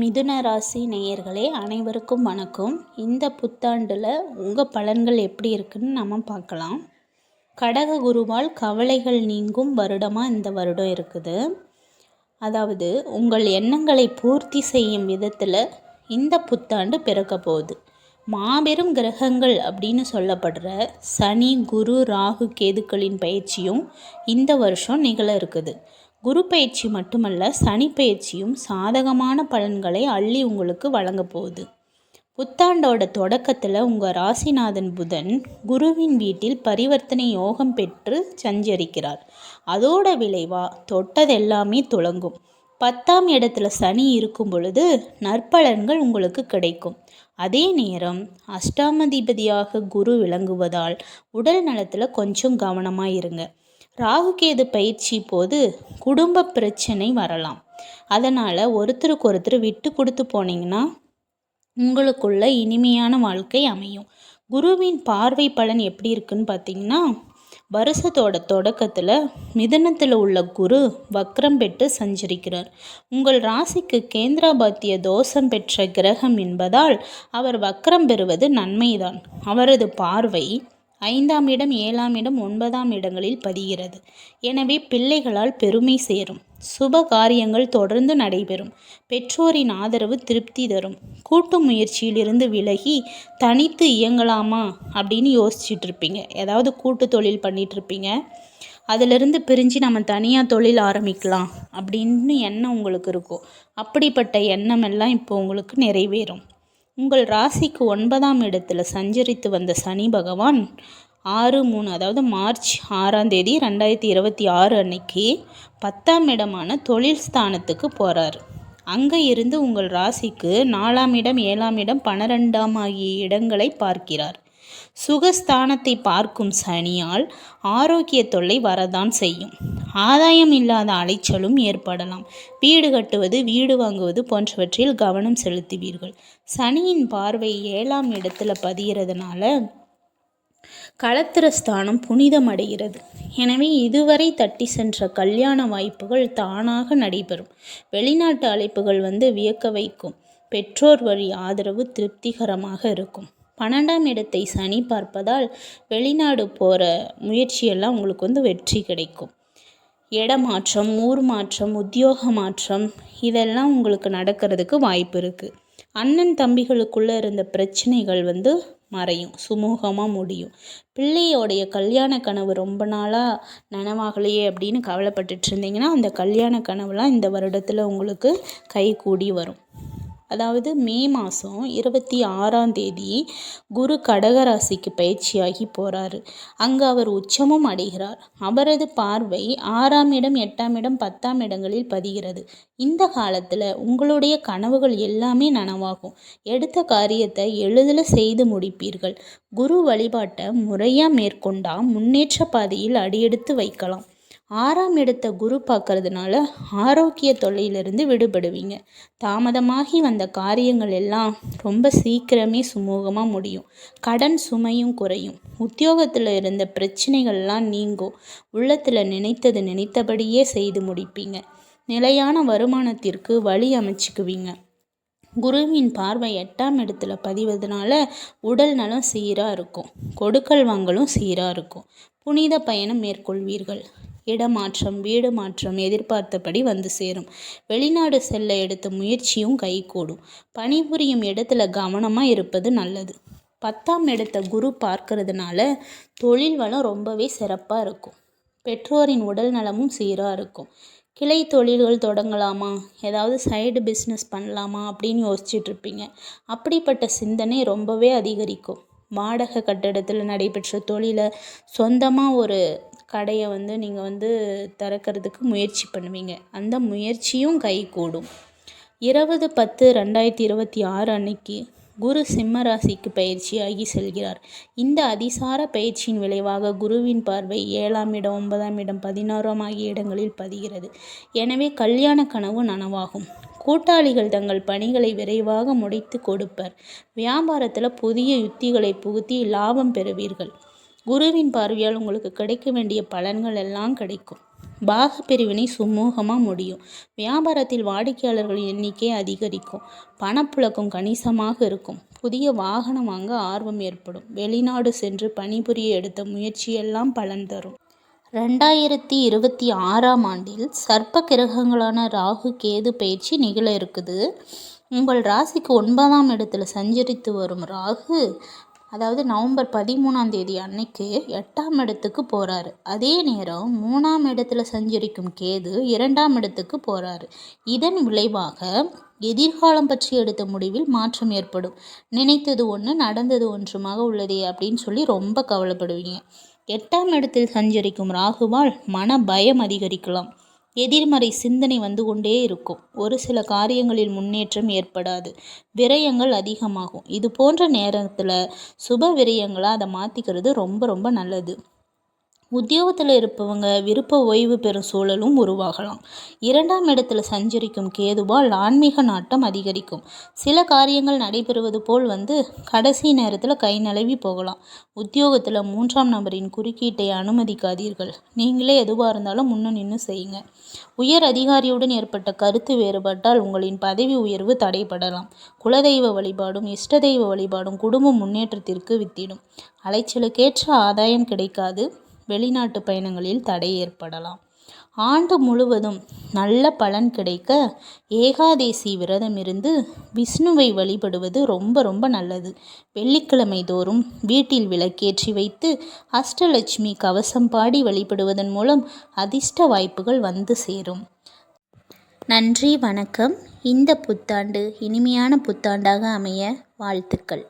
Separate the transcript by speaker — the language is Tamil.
Speaker 1: மிதுன ராசி நேயர்களே அனைவருக்கும் வணக்கம் இந்த புத்தாண்டில் உங்கள் பலன்கள் எப்படி இருக்குன்னு நம்ம பார்க்கலாம் கடக குருவால் கவலைகள் நீங்கும் வருடமாக இந்த வருடம் இருக்குது அதாவது உங்கள் எண்ணங்களை பூர்த்தி செய்யும் விதத்தில் இந்த புத்தாண்டு பிறக்க போகுது மாபெரும் கிரகங்கள் அப்படின்னு சொல்லப்படுற சனி குரு ராகு கேதுக்களின் பயிற்சியும் இந்த வருஷம் நிகழ இருக்குது குரு பயிற்சி மட்டுமல்ல சனி பயிற்சியும் சாதகமான பலன்களை அள்ளி உங்களுக்கு வழங்க போகுது புத்தாண்டோட தொடக்கத்தில் உங்கள் ராசிநாதன் புதன் குருவின் வீட்டில் பரிவர்த்தனை யோகம் பெற்று சஞ்சரிக்கிறார் அதோட விளைவாக தொட்டதெல்லாமே தொடங்கும் பத்தாம் இடத்துல சனி இருக்கும் பொழுது நற்பலன்கள் உங்களுக்கு கிடைக்கும் அதே நேரம் அஷ்டாமதிபதியாக குரு விளங்குவதால் உடல் நலத்தில் கொஞ்சம் கவனமாக இருங்க ராகுகேது பயிற்சி போது குடும்ப பிரச்சனை வரலாம் அதனால் ஒருத்தருக்கு ஒருத்தர் விட்டு கொடுத்து போனீங்கன்னா உங்களுக்குள்ள இனிமையான வாழ்க்கை அமையும் குருவின் பார்வை பலன் எப்படி இருக்குன்னு பார்த்தீங்கன்னா வருஷத்தோட தொடக்கத்தில் மிதனத்தில் உள்ள குரு வக்ரம் பெற்று சஞ்சரிக்கிறார் உங்கள் ராசிக்கு கேந்திராபாத்திய தோஷம் பெற்ற கிரகம் என்பதால் அவர் வக்ரம் பெறுவது நன்மைதான் அவரது பார்வை ஐந்தாம் இடம் ஏழாம் இடம் ஒன்பதாம் இடங்களில் பதிகிறது எனவே பிள்ளைகளால் பெருமை சேரும் சுப காரியங்கள் தொடர்ந்து நடைபெறும் பெற்றோரின் ஆதரவு திருப்தி தரும் கூட்டு முயற்சியிலிருந்து விலகி தனித்து இயங்கலாமா அப்படின்னு யோசிச்சுட்டு இருப்பீங்க ஏதாவது கூட்டு தொழில் பண்ணிட்டு இருப்பீங்க அதிலிருந்து பிரிஞ்சு நம்ம தனியாக தொழில் ஆரம்பிக்கலாம் அப்படின்னு எண்ணம் உங்களுக்கு இருக்கும் அப்படிப்பட்ட எண்ணம் எல்லாம் இப்போ உங்களுக்கு நிறைவேறும் உங்கள் ராசிக்கு ஒன்பதாம் இடத்தில் சஞ்சரித்து வந்த சனி பகவான் ஆறு மூணு அதாவது மார்ச் ஆறாம் தேதி ரெண்டாயிரத்தி இருபத்தி ஆறு அன்னைக்கு பத்தாம் இடமான தொழில் ஸ்தானத்துக்கு போகிறார் அங்கே இருந்து உங்கள் ராசிக்கு நாலாம் இடம் ஏழாம் இடம் பன்னிரெண்டாம் ஆகிய இடங்களை பார்க்கிறார் சுகஸ்தானத்தை பார்க்கும் சனியால் ஆரோக்கிய தொல்லை வரதான் செய்யும் ஆதாயம் இல்லாத அலைச்சலும் ஏற்படலாம் வீடு கட்டுவது வீடு வாங்குவது போன்றவற்றில் கவனம் செலுத்துவீர்கள் சனியின் பார்வை ஏழாம் இடத்துல பதிகிறதுனால ஸ்தானம் புனிதமடைகிறது எனவே இதுவரை தட்டி சென்ற கல்யாண வாய்ப்புகள் தானாக நடைபெறும் வெளிநாட்டு அழைப்புகள் வந்து வியக்க வைக்கும் பெற்றோர் வழி ஆதரவு திருப்திகரமாக இருக்கும் பன்னெண்டாம் இடத்தை சனி பார்ப்பதால் வெளிநாடு போகிற முயற்சியெல்லாம் உங்களுக்கு வந்து வெற்றி கிடைக்கும் இடமாற்றம் ஊர் மாற்றம் உத்தியோக மாற்றம் இதெல்லாம் உங்களுக்கு நடக்கிறதுக்கு வாய்ப்பு இருக்குது அண்ணன் தம்பிகளுக்குள்ளே இருந்த பிரச்சனைகள் வந்து மறையும் சுமூகமாக முடியும் பிள்ளையோடைய கல்யாண கனவு ரொம்ப நாளாக நனவாகலையே அப்படின்னு கவலைப்பட்டுட்டு இருந்தீங்கன்னா அந்த கல்யாண கனவுலாம் இந்த வருடத்தில் உங்களுக்கு கை கூடி வரும் அதாவது மே மாதம் இருபத்தி ஆறாம் தேதி குரு கடகராசிக்கு பயிற்சியாகி போகிறார் அங்கு அவர் உச்சமும் அடைகிறார் அவரது பார்வை ஆறாம் இடம் எட்டாம் இடம் பத்தாம் இடங்களில் பதிகிறது இந்த காலத்தில் உங்களுடைய கனவுகள் எல்லாமே நனவாகும் எடுத்த காரியத்தை எளிதில் செய்து முடிப்பீர்கள் குரு வழிபாட்டை முறையாக மேற்கொண்டால் முன்னேற்ற பாதையில் அடியெடுத்து வைக்கலாம் ஆறாம் இடத்தை குரு பார்க்கறதுனால ஆரோக்கிய தொல்லையிலிருந்து விடுபடுவீங்க தாமதமாகி வந்த காரியங்கள் எல்லாம் ரொம்ப சீக்கிரமே சுமூகமாக முடியும் கடன் சுமையும் குறையும் உத்தியோகத்தில் இருந்த பிரச்சனைகள்லாம் நீங்கும் உள்ளத்தில் நினைத்தது நினைத்தபடியே செய்து முடிப்பீங்க நிலையான வருமானத்திற்கு வழி அமைச்சுக்குவீங்க குருவின் பார்வை எட்டாம் இடத்துல பதிவதனால உடல் நலம் சீராக இருக்கும் கொடுக்கல் வாங்கலும் சீராக இருக்கும் புனித பயணம் மேற்கொள்வீர்கள் இடமாற்றம் வீடு மாற்றம் எதிர்பார்த்தபடி வந்து சேரும் வெளிநாடு செல்ல எடுத்த முயற்சியும் கைகூடும் பணிபுரியும் இடத்துல கவனமாக இருப்பது நல்லது பத்தாம் இடத்த குரு பார்க்கறதுனால தொழில் வளம் ரொம்பவே சிறப்பாக இருக்கும் பெற்றோரின் உடல் நலமும் சீராக இருக்கும் கிளை தொழில்கள் தொடங்கலாமா ஏதாவது சைடு பிஸ்னஸ் பண்ணலாமா அப்படின்னு இருப்பீங்க அப்படிப்பட்ட சிந்தனை ரொம்பவே அதிகரிக்கும் வாடகை கட்டடத்தில் நடைபெற்ற தொழிலை சொந்தமாக ஒரு கடையை வந்து நீங்கள் வந்து திறக்கிறதுக்கு முயற்சி பண்ணுவீங்க அந்த முயற்சியும் கூடும் இருபது பத்து ரெண்டாயிரத்தி இருபத்தி ஆறு அன்னைக்கு குரு சிம்ம ராசிக்கு பயிற்சியாகி செல்கிறார் இந்த அதிசார பயிற்சியின் விளைவாக குருவின் பார்வை ஏழாம் இடம் ஒன்பதாம் இடம் பதினாறாம் ஆகிய இடங்களில் பதிகிறது எனவே கல்யாண கனவு நனவாகும் கூட்டாளிகள் தங்கள் பணிகளை விரைவாக முடித்து கொடுப்பர் வியாபாரத்தில் புதிய யுத்திகளை புகுத்தி லாபம் பெறுவீர்கள் குருவின் பார்வையால் உங்களுக்கு கிடைக்க வேண்டிய பலன்கள் எல்லாம் கிடைக்கும் பாக பிரிவினை சுமூகமாக முடியும் வியாபாரத்தில் வாடிக்கையாளர்களின் எண்ணிக்கை அதிகரிக்கும் பணப்புழக்கம் கணிசமாக இருக்கும் புதிய வாகனம் வாங்க ஆர்வம் ஏற்படும் வெளிநாடு சென்று பணிபுரிய எடுத்த முயற்சியெல்லாம் பலன் தரும் ரெண்டாயிரத்தி இருபத்தி ஆறாம் ஆண்டில் சர்ப்ப கிரகங்களான ராகு கேது பயிற்சி நிகழ இருக்குது உங்கள் ராசிக்கு ஒன்பதாம் இடத்தில் சஞ்சரித்து வரும் ராகு அதாவது நவம்பர் பதிமூணாம் தேதி அன்னைக்கு எட்டாம் இடத்துக்கு போகிறாரு அதே நேரம் மூணாம் இடத்துல சஞ்சரிக்கும் கேது இரண்டாம் இடத்துக்கு போகிறாரு இதன் விளைவாக எதிர்காலம் பற்றி எடுத்த முடிவில் மாற்றம் ஏற்படும் நினைத்தது ஒன்று நடந்தது ஒன்றுமாக உள்ளதே அப்படின்னு சொல்லி ரொம்ப கவலைப்படுவீங்க எட்டாம் இடத்தில் சஞ்சரிக்கும் ராகுவால் மன பயம் அதிகரிக்கலாம் எதிர்மறை சிந்தனை வந்து கொண்டே இருக்கும் ஒரு சில காரியங்களில் முன்னேற்றம் ஏற்படாது விரயங்கள் அதிகமாகும் இது போன்ற நேரத்தில் சுப விரயங்களாக அதை மாற்றிக்கிறது ரொம்ப ரொம்ப நல்லது உத்தியோகத்தில் இருப்பவங்க விருப்ப ஓய்வு பெறும் சூழலும் உருவாகலாம் இரண்டாம் இடத்துல சஞ்சரிக்கும் கேதுவால் ஆன்மீக நாட்டம் அதிகரிக்கும் சில காரியங்கள் நடைபெறுவது போல் வந்து கடைசி நேரத்தில் கை நழுவி போகலாம் உத்தியோகத்தில் மூன்றாம் நபரின் குறுக்கீட்டை அனுமதிக்காதீர்கள் நீங்களே எதுவாக இருந்தாலும் முன்னு நின்று செய்யுங்க உயர் அதிகாரியுடன் ஏற்பட்ட கருத்து வேறுபட்டால் உங்களின் பதவி உயர்வு தடைபடலாம் குலதெய்வ வழிபாடும் இஷ்ட தெய்வ வழிபாடும் குடும்ப முன்னேற்றத்திற்கு வித்திடும் அலைச்சலுக்கேற்ற ஆதாயம் கிடைக்காது வெளிநாட்டு பயணங்களில் தடை ஏற்படலாம் ஆண்டு முழுவதும் நல்ல பலன் கிடைக்க ஏகாதேசி விரதம் இருந்து விஷ்ணுவை வழிபடுவது ரொம்ப ரொம்ப நல்லது வெள்ளிக்கிழமை தோறும் வீட்டில் விளக்கேற்றி வைத்து அஷ்டலட்சுமி கவசம் பாடி வழிபடுவதன் மூலம் அதிர்ஷ்ட வாய்ப்புகள் வந்து சேரும்
Speaker 2: நன்றி வணக்கம் இந்த புத்தாண்டு இனிமையான புத்தாண்டாக அமைய வாழ்த்துக்கள்